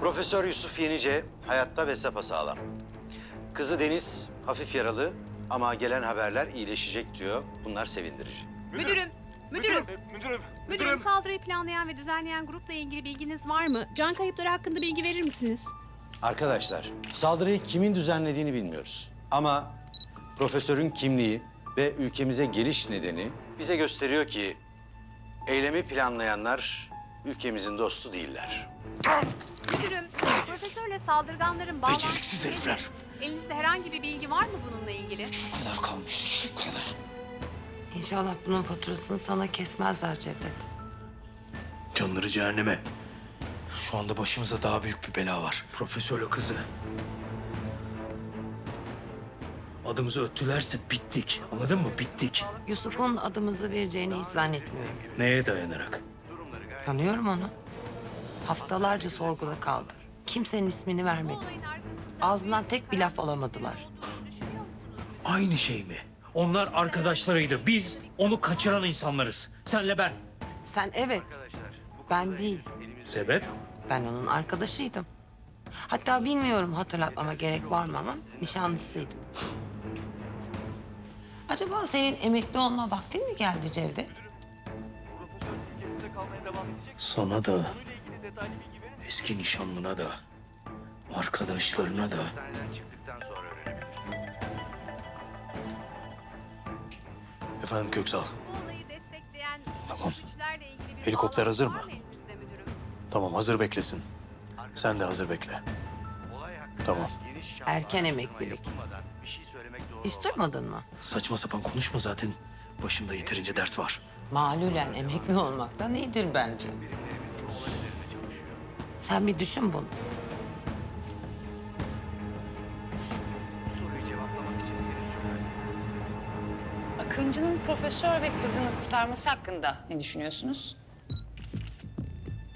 Profesör Yusuf Yenice hayatta ve sapasağlam. Kızı Deniz hafif yaralı ama gelen haberler iyileşecek diyor. Bunlar sevindirici. Müdürüm, müdürüm, Müdürüm, müdürüm saldırıyı planlayan ve düzenleyen grupla ilgili bilginiz var mı? Can kayıpları hakkında bilgi verir misiniz? Arkadaşlar, saldırıyı kimin düzenlediğini bilmiyoruz. Ama profesörün kimliği ve ülkemize geliş nedeni bize gösteriyor ki eylemi planlayanlar ülkemizin dostu değiller. Müdürüm, profesörle saldırganların bağlantısı... Beceriksiz herifler. Elinizde herhangi bir bilgi var mı bununla ilgili? Şu kadar kalmış, şu kadar. İnşallah bunun faturasını sana kesmezler Cevdet. Canları cehenneme. Şu anda başımıza daha büyük bir bela var. Profesörle kızı. Adımızı öttülerse bittik. Anladın mı? Bittik. Yusuf'un adımızı vereceğini hiç zannetmiyorum. Neye dayanarak? Tanıyorum onu. Haftalarca sorguda kaldı. Kimsenin ismini vermedi. Ağzından tek bir laf alamadılar. Aynı şey mi? Onlar arkadaşlarıydı. Biz onu kaçıran insanlarız. Senle ben. Sen evet, ben değil. Sebep? Ben onun arkadaşıydım. Hatta bilmiyorum hatırlatmama gerek var mı ama nişanlısıydım. Acaba senin emekli olma vaktin mi geldi Cevdet? Sana da, eski nişanlına da, arkadaşlarına da. Efendim Köksal. Tamam. Helikopter hazır mı? Tamam hazır beklesin. Sen de hazır bekle. Tamam. Erken emeklilik. Hiç duymadın mı? Saçma sapan konuşma zaten. Başımda yeterince dert var. Malulen emekli olmaktan iyidir bence. Sen bir düşün bunu. Akıncı'nın profesör ve kızını kurtarması hakkında ne düşünüyorsunuz?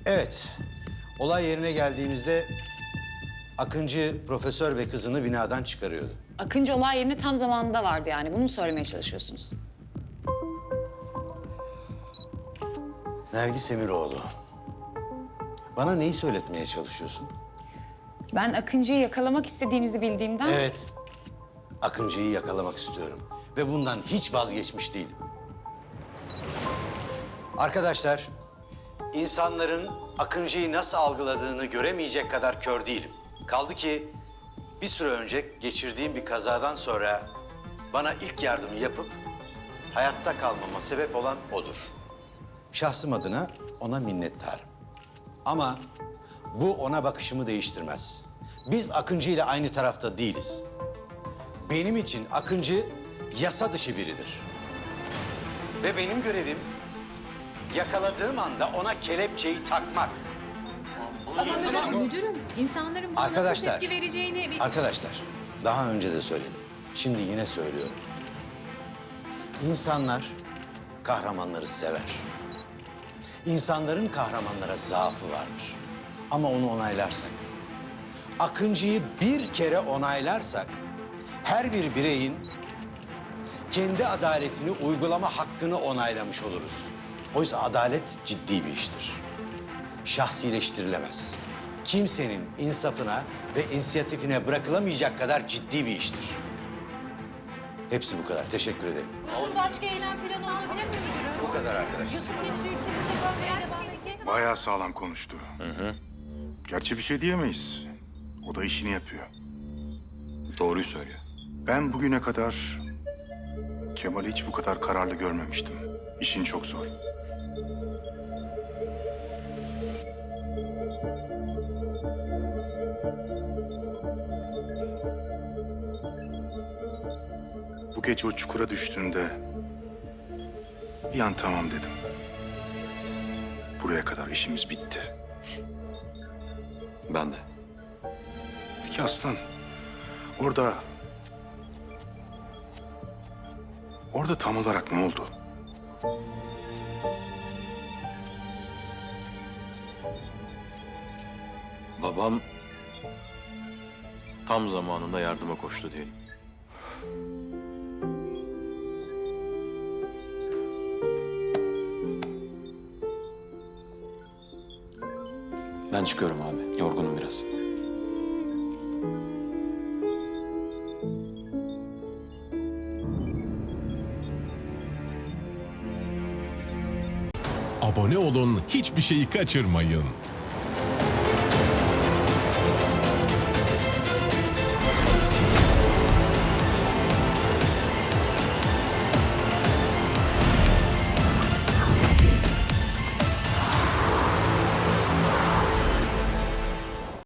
Evet. Olay yerine geldiğimizde Akıncı profesör ve kızını binadan çıkarıyordu. Akıncı olay yerine tam zamanında vardı yani. Bunu mu söylemeye çalışıyorsunuz? Nergis Emiroğlu. Bana neyi söyletmeye çalışıyorsun? Ben Akıncı'yı yakalamak istediğinizi bildiğimden... Evet. Akıncı'yı yakalamak istiyorum. Ve bundan hiç vazgeçmiş değilim. Arkadaşlar, insanların Akıncı'yı nasıl algıladığını göremeyecek kadar kör değilim. Kaldı ki bir süre önce geçirdiğim bir kazadan sonra bana ilk yardımı yapıp hayatta kalmama sebep olan odur. Şahsım adına ona minnettarım. Ama bu ona bakışımı değiştirmez. Biz Akıncı ile aynı tarafta değiliz. Benim için Akıncı yasa dışı biridir. Ve benim görevim yakaladığım anda ona kelepçeyi takmak. Müdürüm, insanların buna Arkadaşlar. nasıl tepki vereceğini... bir- Arkadaşlar, daha önce de söyledim. Şimdi yine söylüyorum. İnsanlar kahramanları sever. İnsanların kahramanlara zaafı vardır. Ama onu onaylarsak, Akıncı'yı bir kere onaylarsak, her bir bireyin kendi adaletini uygulama hakkını onaylamış oluruz. Oysa adalet ciddi bir iştir. Şahsileştirilemez. Kimsenin insafına ve inisiyatifine bırakılamayacak kadar ciddi bir iştir. Hepsi bu kadar. Teşekkür ederim. Başka eylem planı olabilir mi müdürüm? Bu kadar arkadaşlar. Yusuf Yenici ülkemizde Bayağı sağlam konuştu. Gerçi bir şey diyemeyiz. O da işini yapıyor. Doğruyu söylüyor. Ben bugüne kadar Kemal'i hiç bu kadar kararlı görmemiştim. İşin çok zor. Bu gece o çukura düştüğünde bir an tamam dedim. Buraya kadar işimiz bitti. Ben de. Peki aslan, orada... Orada tam olarak ne oldu? Babam tam zamanında yardıma koştu diyelim. Ben çıkıyorum abi. Yorgunum biraz. Abone olun, hiçbir şeyi kaçırmayın.